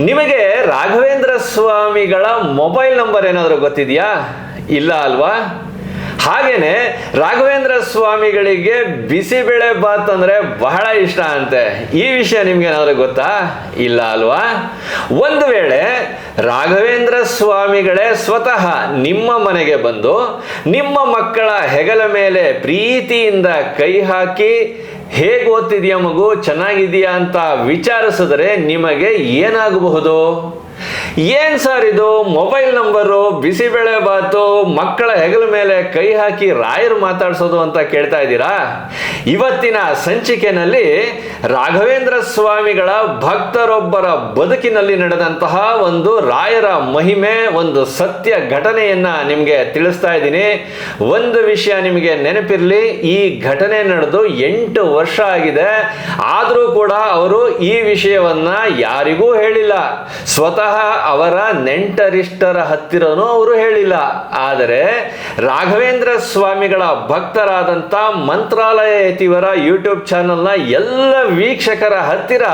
ನಿಮಗೆ ರಾಘವೇಂದ್ರ ಸ್ವಾಮಿಗಳ mobile number ಏನಾದರೂ ಗೊತ್ತಿದೆಯಾ? ಇಲ್ಲ ಅಲ್ವಾ? ಹಾಗೇನೆ ರಾಘವೇಂದ್ರ ಸ್ವಾಮಿಗಳಿಗೆ ಬಿಸಿಬೇಳೆ ಬಾತ್ ಅಂದ್ರೆ ಬಹಳ ಇಷ್ಟ ಅಂತೆ. ಈ ವಿಷಯ ನಿಮ್ಗೆ ಏನಾದರೂ ಗೊತ್ತಾ? ಇಲ್ಲ ಅಲ್ವಾ? ಒಂದು ವೇಳೆ ರಾಘವೇಂದ್ರ ಸ್ವಾಮಿಗಳೇ ಸ್ವತಃ ನಿಮ್ಮ ಮನೆಗೆ ಬಂದು ನಿಮ್ಮ ಮಕ್ಕಳ ಹೆಗಲ ಮೇಲೆ ಪ್ರೀತಿಯಿಂದ ಕೈ ಹಾಕಿ ಹೇಗೆ ಓದ್ತಿದೆಯಾ ಮಗು? ಚೆನ್ನಾಗಿದೆಯಾ ಅಂತ ವಿಚಾರಿಸಿದ್ರೆ ನಿಮಗೆ ಏನಾಗಬಹುದು? ಏನ್ ಸರ್ ಇದು? ಮೊಬೈಲ್ ನಂಬರು ಬಿಸಿಬೇಳೆ ಬಾತು, ಮಕ್ಕಳ ಹೆಗಲ ಮೇಲೆ ಕೈ ಹಾಕಿ ರಾಯರು ಮಾತಾಡ್ಸೋದು ಅಂತ ಕೇಳ್ತಾ ಇದ್ದೀರಾ? ಇವತ್ತಿನ ಸಂಚಿಕೆನಲ್ಲಿ ರಾಘವೇಂದ್ರ ಸ್ವಾಮಿಗಳ ಭಕ್ತರೊಬ್ಬರ ಬದುಕಿನಲ್ಲಿ ನಡೆದಂತಹ ಒಂದು ರಾಯರ ಮಹಿಮೆ, ಒಂದು ಸತ್ಯ ಘಟನೆಯನ್ನ ನಿಮಗೆ ತಿಳಿಸ್ತಾ ಇದ್ದೀನಿ. ಒಂದು ವಿಷಯ ನಿಮಗೆ ನೆನಪಿರಲಿ, ಈ ಘಟನೆ ನಡೆದು ಎಂಟು ವರ್ಷ ಆಗಿದೆ. ಆದರೂ ಕೂಡ ಅವರು ಈ ವಿಷಯವನ್ನ ಯಾರಿಗೂ ಹೇಳಿಲ್ಲ. ಸ್ವತಃ ಅವರ ನೆಂಟರಿಷ್ಟರ ಹತ್ತಿರನೂ ಅವರು ಹೇಳಿಲ್ಲ. ಆದರೆ ರಾಘವೇಂದ್ರ ಸ್ವಾಮಿಗಳ ಭಕ್ತರಾದಂಥ ಮಂತ್ರಾಲಯ ಯತಿವರ ಯೂಟ್ಯೂಬ್ ಚಾನಲ್ನ ಎಲ್ಲ ವೀಕ್ಷಕರ ಹತ್ತಿರ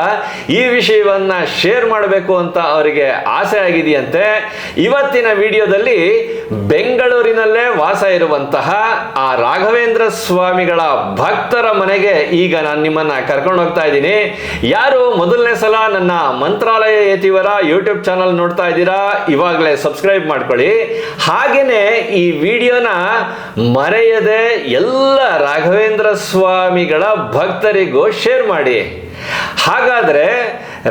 ಈ ವಿಷಯವನ್ನ ಶೇರ್ ಮಾಡಬೇಕು ಅಂತ ಅವರಿಗೆ ಆಸೆ ಆಗಿದೆಯಂತೆ. ಇವತ್ತಿನ ವಿಡಿಯೋದಲ್ಲಿ ಬೆಂಗಳೂರಿನಲ್ಲೇ ವಾಸ ಇರುವಂತಹ ಆ ರಾಘವೇಂದ್ರ ಸ್ವಾಮಿಗಳ ಭಕ್ತರ ಮನೆಗೆ ಈಗ ನಾನು ನಿಮ್ಮನ್ನ ಕರ್ಕೊಂಡು ಹೋಗ್ತಾ ಇದ್ದೀನಿ. ಯಾರು ಮೊದಲನೇ ಸಲ ನನ್ನ ಮಂತ್ರಾಲಯ ಯತಿವರ ಯೂಟ್ಯೂಬ್ ಚಾನಲ್ ನೋಡ್ತಾ ಇದ್ದೀರಾ, ಇವಾಗಲೇ ಸಬ್ಸ್ಕ್ರೈಬ್ ಮಾಡ್ಕೊಳ್ಳಿ. ಹಾಗೇನೆ ಈ ವಿಡಿಯೋನ ಮರೆಯದೆ ಎಲ್ಲ ರಾಘವೇಂದ್ರ ಸ್ವಾಮಿಗಳ ಭಕ್ತರಿಗೂ ಶೇರ್ ಮಾಡಿ. ಹಾಗಾದ್ರೆ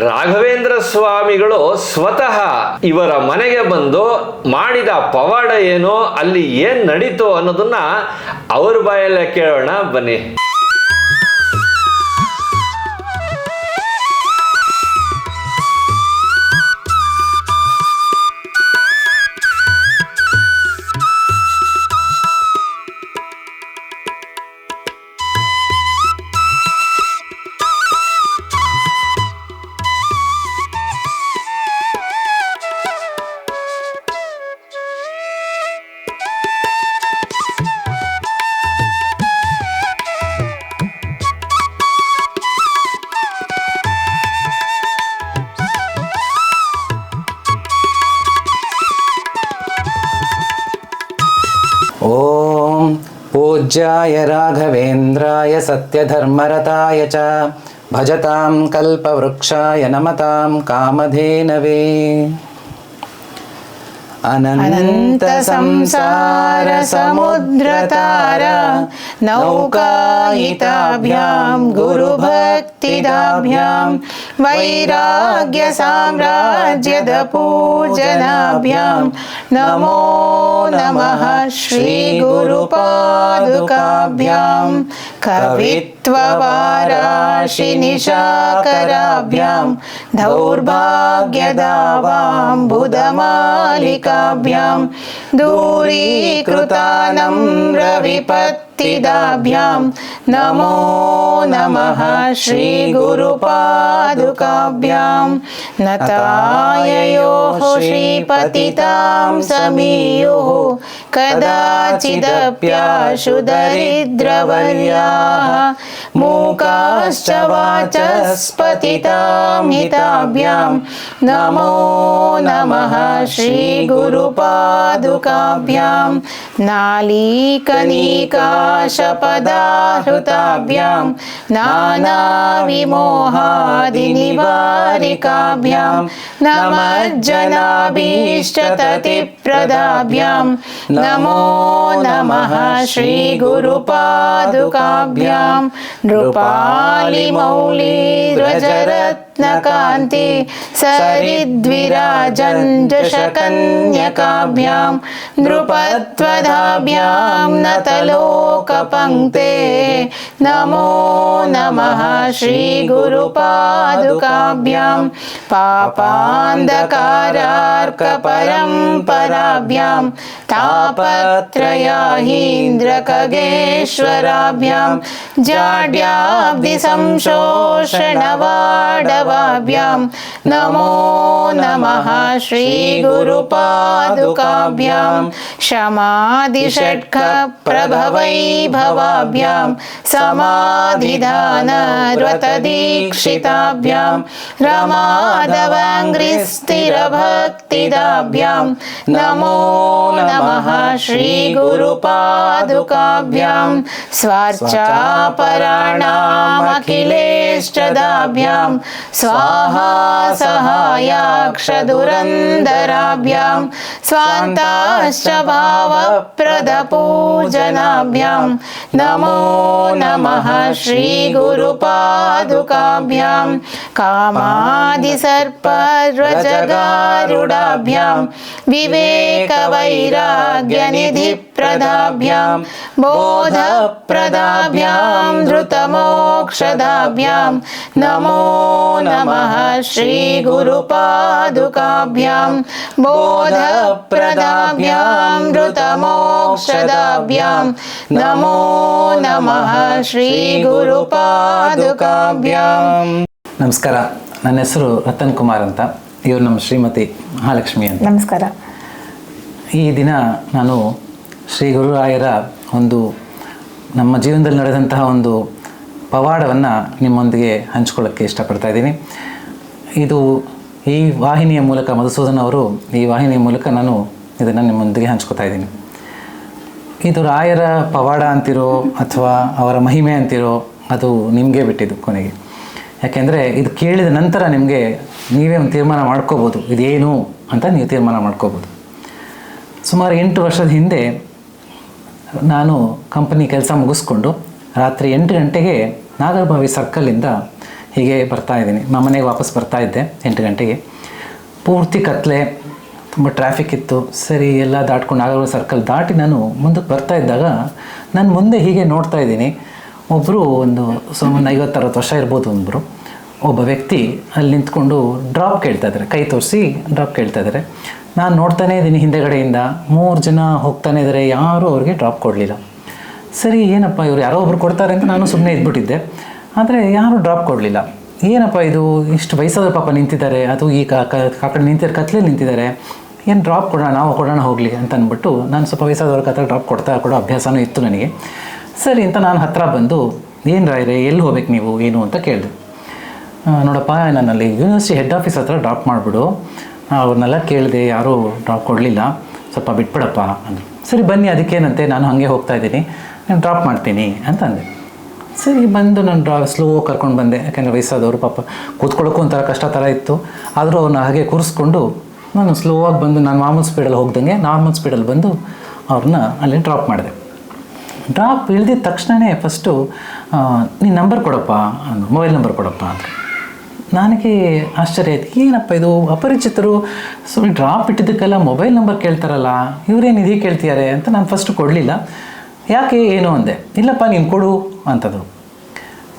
ರಾಘವೇಂದ್ರ ಸ್ವಾಮಿಗಳು ಸ್ವತಃ ಇವರ ಮನೆಗೆ ಬಂದು ಮಾಡಿದ ಪವಾಡ ಏನು, ಅಲ್ಲಿ ಏನ್ ನಡೀತು ಅನ್ನೋದನ್ನ ಅವ್ರ ಬಾಯಲ್ಲೇ ಕೇಳೋಣ ಬನ್ನಿ. पूज्याय राघवेन्द्राय सत्यधर्मरताय च भजतां कल्पवृक्षाय नमतां कामधेनवे। अनन्तसंसारसमुद्रतारा नौकायिताभ्यां गुरुभक्तिदाभ्यां वैराग्यसाम्राज्यदपूजनाभ्यां नमो नमः श्रीगुरुपादुकाभ्यां कवित्ववाराशिनिशाकराभ्यां दौर्भाग्यदावां बुधमालिकाभ्यां दूरीकृतानं रविपत् भक्तिदाभ्यां नमो नमः श्रीगुरुपादुकाभ्यां नताययोः श्रीपतितां समीयुः कदाचिदप्याशु दरिद्रवर्याः मूकाश्च वाचस्पतितां हिताभ्यां नमो नमः श्रीगुरुपादुकाभ्यां नालीकनीकाशपदाहृताभ्यां नानाविमोहादिनिवारिकाभ्यां नमज्जनाभीष्टततिप्रदाभ्यां नमो नमः श्रीगुरुपादुकाभ्यां नृपालिमौलिरजरत्नकान्ति सरिद्विराजञ्जशकन्यकाभ्यां नृपत्वदाभ्यां नतलोकपङ्क्ते नमो नमः श्रीगुरुपादुकाभ्यां पापान्धकारार्कपरम्पराभ्यां तापत्रयाहीन्द्रखगेश्वराभ्यां नमो नमः श्रीगुरुपादुकाभ्यां क्षमादिषट्ख प्रभवैभवा समाधिदीक्षिताभ्यां रमादवाङ्ग्रिस्थिरभक्तिदाभ्यां नमो नमः श्रीगुरुपादुकाभ्यां स्वाच्छापराणामखिलेश्च दाभ्याम् स्वाहा सहायाक्षदुरन्दराभ्यां स्वान्ताश्च भावप्रदपूजनाभ्यां नमो नमः श्रीगुरुपादुकाभ्यां कामादिसर्परजगारुडाभ्यां विवेकवैराग्यनिधिप्रदाभ्यां बोधप्रदाभ्यां धृतमोक्षदाभ्यां नमो नमः श्रीगुरुपादुकाभ्यां बोधप्रदाभ्यां धृतमोक्षदाभ्यां नमो नमः श्रीगुरुपादुकाभ्यां ನಮಸ್ಕಾರ ನನ್ನ ಹೆಸರು ರತನ್ ಕುಮಾರ್ ಅಂತ ಇವರು ನಮ್ಮ ಶ್ರೀಮತಿ ಮಹಾಲಕ್ಷ್ಮಿ ಅಂತ ನಮಸ್ಕಾರ ಈ ದಿನ ನಾನು ಶ್ರೀ ಗುರುರಾಯರ ಒಂದು ನಮ್ಮ ಜೀವನದಲ್ಲಿ ನಡೆದಂತಹ ಒಂದು ಪವಾಡವನ್ನು ನಿಮ್ಮೊಂದಿಗೆ ಹಂಚ್ಕೊಳ್ಳೋಕ್ಕೆ ಇಷ್ಟಪಡ್ತಾ ಇದ್ದೀನಿ. ಇದು ಈ ವಾಹಿನಿಯ ಮೂಲಕ ಮಧುಸೂದನ್ ಅವರು ಈ ವಾಹಿನಿಯ ಮೂಲಕ ನಾನು ಇದನ್ನು ನಿಮ್ಮೊಂದಿಗೆ ಹಂಚ್ಕೋತಾ ಇದ್ದೀನಿ. ಇದು ರಾಯರ ಪವಾಡ ಅಂತಿರೋ ಅಥವಾ ಅವರ ಮಹಿಮೆ ಅಂತಿರೋ ಅದು ನಿಮಗೆ ಬಿಟ್ಟಿದ್ದು ಕೊನೆಗೆ. ಯಾಕೆಂದರೆ ಇದು ಕೇಳಿದ ನಂತರ ನಿಮಗೆ ನೀವೇ ಒಂದು ತೀರ್ಮಾನ ಮಾಡ್ಕೋಬೋದು. ಇದೇನು ಅಂತ ನೀವು ತೀರ್ಮಾನ ಮಾಡ್ಕೋಬೋದು. ಸುಮಾರು ಎಂಟು ವರ್ಷದ ಹಿಂದೆ ನಾನು ಕಂಪನಿ ಕೆಲಸ ಮುಗಿಸ್ಕೊಂಡು ರಾತ್ರಿ ಎಂಟು ಗಂಟೆಗೆ ನಾಗರಭಾವಿ ಸರ್ಕಲಿಂದ ಹೀಗೆ ಬರ್ತಾ ಇದ್ದೀನಿ. ನಮ್ಮ ಮನೆಗೆ ವಾಪಸ್ ಬರ್ತಾ ಇದ್ದೆ ಎಂಟು ಗಂಟೆಗೆ. ಪೂರ್ತಿ ಕತ್ಲೆ, ತುಂಬ ಟ್ರಾಫಿಕ್ ಇತ್ತು. ಸರಿ, ಎಲ್ಲ ದಾಟ್ಕೊಂಡು ನಾಗರಭಾವಿ ಸರ್ಕಲ್ ದಾಟಿ ನಾನು ಮುಂದಕ್ಕೆ ಬರ್ತಾ ಇದ್ದಾಗ ನಾನು ಮುಂದೆ ಹೀಗೆ ನೋಡ್ತಾ ಇದ್ದೀನಿ. ಒಬ್ಬರು ಒಂದು ಸುಮ್ಮನೆ ಐವತ್ತರವತ್ತು ವರ್ಷ ಇರ್ಬೋದು ಒಬ್ಬರು ಒಬ್ಬ ವ್ಯಕ್ತಿ ಅಲ್ಲಿ ನಿಂತ್ಕೊಂಡು ಡ್ರಾಪ್ ಕೇಳ್ತಾ ಇದ್ದಾರೆ ಕೈ ತೋರಿಸಿ ಡ್ರಾಪ್ ಕೇಳ್ತಾ ಇದ್ದಾರೆ ನಾನು ನೋಡ್ತಾನೇ ಇದ್ದೀನಿ ಹಿಂದೆಗಡೆಯಿಂದ, ಮೂರು ಜನ ಹೋಗ್ತಾನೆ ಇದ್ದಾರೆ ಯಾರೂ ಅವ್ರಿಗೆ ಡ್ರಾಪ್ ಕೊಡಲಿಲ್ಲ. ಸರಿ, ಏನಪ್ಪ ಇವರು ಯಾರೋ ಒಬ್ರು ಕೊಡ್ತಾರೆ ಅಂತ ನಾನು ಸುಮ್ಮನೆ ಇದ್ಬಿಟ್ಟಿದ್ದೆ. ಆದರೆ ಯಾರೂ ಡ್ರಾಪ್ ಕೊಡಲಿಲ್ಲ. ಏನಪ್ಪ ಇದು, ಇಷ್ಟು ವಯಸ್ಸಾದ ಪಾಪ ನಿಂತಿದ್ದಾರೆ, ಅದು ಈ ಕಾಕಡೆ ನಿಂತಿದ್ದಾರೆ ಕತ್ಲೆ ನಿಂತಿದ್ದಾರೆ. ಏನು ಡ್ರಾಪ್ ಕೊಡೋಣ, ನಾವು ಕೊಡೋಣ ಹೋಗಲಿ ಅಂತ ಅಂದ್ಬಿಟ್ಟು ನಾನು ಸ್ವಲ್ಪ ವಯಸ್ಸಾದವ್ರ ಹತ್ರ ಡ್ರಾಪ್ ಕೊಡ್ತಾ ಕೊಡೋ ಅಭ್ಯಾಸನೂ ಇತ್ತು ನನಗೆ. ಸರಿ ಅಂತ ನಾನು ಹತ್ತಿರ ಬಂದು ಏನು ರಾಯ್ರೆ ಎಲ್ಲಿ ಹೋಗ್ಬೇಕು ನೀವು, ಏನು ಅಂತ ಕೇಳಿದೆ. ನೋಡಪ್ಪ, ನನ್ನಲ್ಲಿ ಯೂನಿವರ್ಸಿಟಿ ಹೆಡ್ ಆಫೀಸ್ ಹತ್ರ ಡ್ರಾಪ್ ಮಾಡಿಬಿಡು. ಅವ್ರನ್ನೆಲ್ಲ ಕೇಳಿದೆ, ಯಾರೂ ಡ್ರಾಪ್ ಕೊಡಲಿಲ್ಲ. ಸ್ವಲ್ಪ ಬಿಟ್ಬಿಡಪ್ಪ ಅಂದರು. ಸರಿ, ಬನ್ನಿ, ಅದಕ್ಕೇನಂತೆ, ನಾನು ಹಾಗೆ ಹೋಗ್ತಾ ಇದ್ದೀನಿ. ನಾನು ಡ್ರಾಪ್ ಮಾಡ್ತೀನಿ ಅಂತ ಅಂದೆ ಸರಿ, ಬಂದು ನಾನು ಡ್ರಾ ಸ್ಲೋ ಕರ್ಕೊಂಡು ಬಂದೆ. ಯಾಕೆಂದರೆ ವಯಸ್ಸಾದವರು ಪಾಪ ಕೂತ್ಕೊಳ್ಳೋಕ್ಕೂ ಒಂಥರ ಕಷ್ಟ ಥರ ಇತ್ತು. ಆದರೂ ಅವ್ರನ್ನ ಹಾಗೆ ಕೂರಿಸ್ಕೊಂಡು ನಾನು ಸ್ಲೋ ಆಗಿ ಬಂದು, ನಾನು ಮಾಮೂಲ್ ಸ್ಪೀಡಲ್ಲಿ ಹೋಗ್ದಂಗೆ ನಾರ್ಮಲ್ ಸ್ಪೀಡಲ್ಲಿ ಬಂದು ಅವ್ರನ್ನ ಅಲ್ಲಿ ಡ್ರಾಪ್ ಮಾಡಿದೆ. ಡ್ರಾಪ್ ಇಳಿದಿದ ತಕ್ಷಣವೇ ಫಸ್ಟು ನೀನು ನಂಬರ್ ಕೊಡಪ್ಪ ಮೊಬೈಲ್ ನಂಬರ್ ಕೊಡಪ್ಪ ಅಂದರು. ನನಗೆ ಆಶ್ಚರ್ಯ ಆಯ್ತು. ಏನಪ್ಪ ಇದು? ಅಪರಿಚಿತರು ಸುಮ್ಮನೆ ಡ್ರಾಪ್ ಇಟ್ಟಿದ್ದಕ್ಕೆಲ್ಲ ಮೊಬೈಲ್ ನಂಬರ್ ಕೇಳ್ತಾರಲ್ಲ, ಇವರೇನು ಇದೇ ಕೇಳ್ತಿದ್ದಾರೆ ಅಂತ ನಾನು ಫಸ್ಟ್ ಕೊಡಲಿಲ್ಲ. ಯಾಕೆ ಏನು ಅಂದೆ? ಇಲ್ಲಪ್ಪ, ನೀನು ಕೊಡು ಅಂತದ್ರು.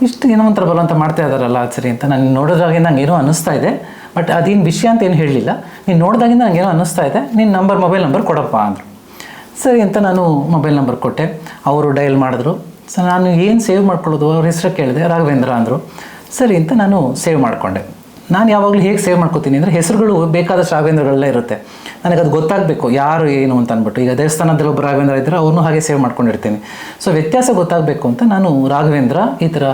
ಇಷ್ಟು ಏನೋ ಒಂಥರ ಬಲವಂತ ಮಾಡ್ತಾ ಇದ್ದಾರಲ್ಲ ಸರಿ ಅಂತ ನಾನು ನೋಡೋದಾಗಿಂದ ನಂಗೆ ಏನೋ ಅನ್ನಿಸ್ತಾ ಇದೆ. ಬಟ್ ಅದೇನು ವಿಷಯ ಅಂತ ಏನು ಹೇಳಲಿಲ್ಲ. ನೀನು ನೋಡಿದಾಗಿಂದ ಏನೋ ಅನ್ನಿಸ್ತಾ ಇದೆ. ನಿನ್ನ ನಂಬರ್ ಮೊಬೈಲ್ ನಂಬರ್ ಕೊಡಪ್ಪ ಅಂದರು. ಸರಿ ಅಂತ ನಾನು ಮೊಬೈಲ್ ನಂಬರ್ ಕೊಟ್ಟೆ. ಅವರು ಡಯಲ್ ಮಾಡಿದ್ರು. ಸೊ ನಾನು ಏನು ಸೇವ್ ಮಾಡ್ಕೊಳ್ಳೋದು? ಅವ್ರ ಹೆಸರು ಕೇಳಿದೆ, ರಾಘವೇಂದ್ರ ಅಂದರು. ಸರಿ ಅಂತ ನಾನು ಸೇವ್ ಮಾಡಿಕೊಂಡೆ. ನಾನು ಯಾವಾಗಲೂ ಹೇಗೆ ಸೇವ್ ಮಾಡ್ಕೋತೀನಿ ಅಂದರೆ ಹೆಸರುಗಳು ಬೇಕಾದಷ್ಟು ರಾಘವೇಂದ್ರಗಳೆಲ್ಲ ಇರುತ್ತೆ. ನನಗೆ ಅದು ಗೊತ್ತಾಗಬೇಕು, ಯಾರು ಏನು ಅಂತ ಅಂದ್ಬಿಟ್ಟು. ಈಗ ದೇವಸ್ಥಾನದಲ್ಲಿ ಒಬ್ಬ ರಾಘವೇಂದ್ರ ಇದ್ದರೆ ಅವ್ರನ್ನೂ ಹಾಗೆ ಸೇವ್ ಮಾಡ್ಕೊಂಡಿರ್ತೀನಿ. ಸೊ ವ್ಯತ್ಯಾಸ ಗೊತ್ತಾಗಬೇಕು ಅಂತ ನಾನು ರಾಘವೇಂದ್ರ ಈ ಥರ